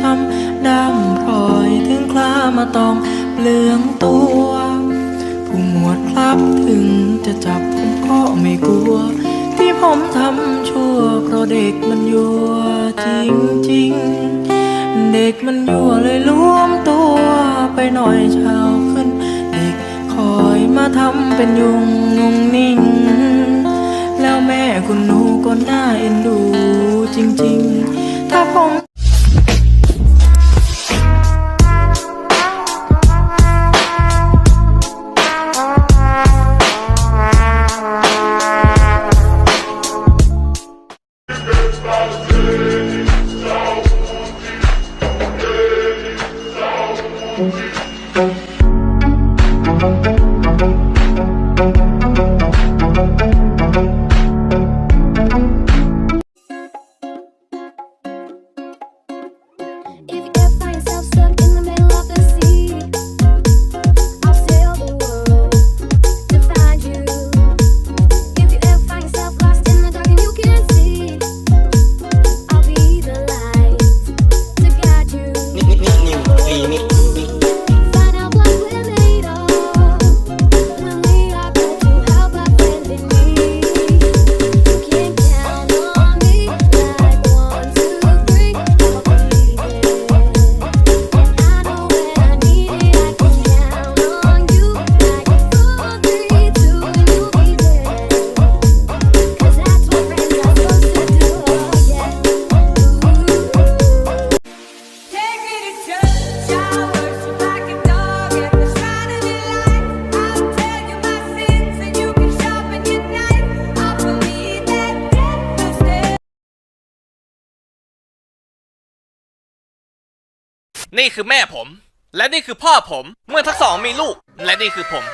ซ้ำดำพลอยถึงคลามาตองเปลืองตัว ผู้หมวดครับถึงจะจับผมก็ไม่กลัว ที่ผมทำชั่วเพราะเด็กมันยั่วจริงๆเด็กมันยั่วเลยรวมตัวไปหน่อยเช้าขึ้น เด็กคอยมาทำเป็นยุงงงนิ่ง แล้วแม่คุณหนูก็น่าเอ็นดูจริง ๆ ถ้าผม Thank you. นี่คือแม่ผม และนี่คือพ่อผม เมื่อทั้งสองมีลูก และนี่คือผม